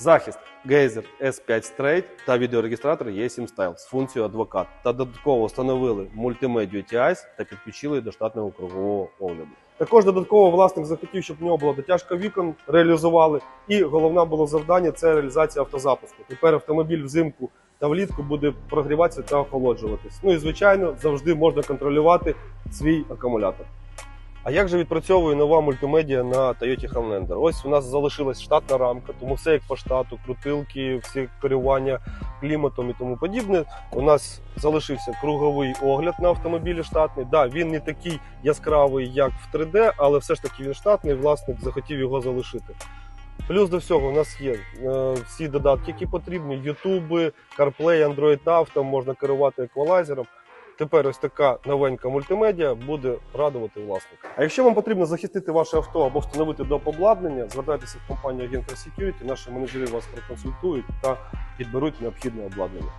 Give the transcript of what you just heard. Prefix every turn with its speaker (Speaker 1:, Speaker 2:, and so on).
Speaker 1: Захист Geyser S5 Straight та відеорегістратор E7 Style з функцією адвокат. Та додатково встановили мультимедію TIS та підключили до штатного кругового огляду. Також додатково власник захотів, щоб в нього була дотяжка вікон, реалізували. І головне було завдання це реалізація автозапуску. Тепер автомобіль взимку та влітку буде прогріватися та охолоджуватись. Ну і звичайно, завжди можна контролювати свій акумулятор. А як же відпрацьовує нова мультимедіа на Toyota Highlander? Ось у нас залишилась штатна рамка, тому все як по штату, крутилки, всі керування кліматом і тому подібне. У нас залишився круговий огляд на автомобілі штатний. Да, він не такий яскравий, як в 3D, але все ж таки він штатний. Власник захотів його залишити. Плюс до всього у нас є е, всі додатки, які потрібні: YouTube, CarPlay, Android Auto, можна керувати еквалайзером. Тепер ось така новенька мультимедіа буде радувати власника. А якщо вам потрібно захистити ваше авто або встановити обладнання, звертайтеся в компанію Agent Security, Наші менеджери вас проконсультують та підберуть необхідне обладнання.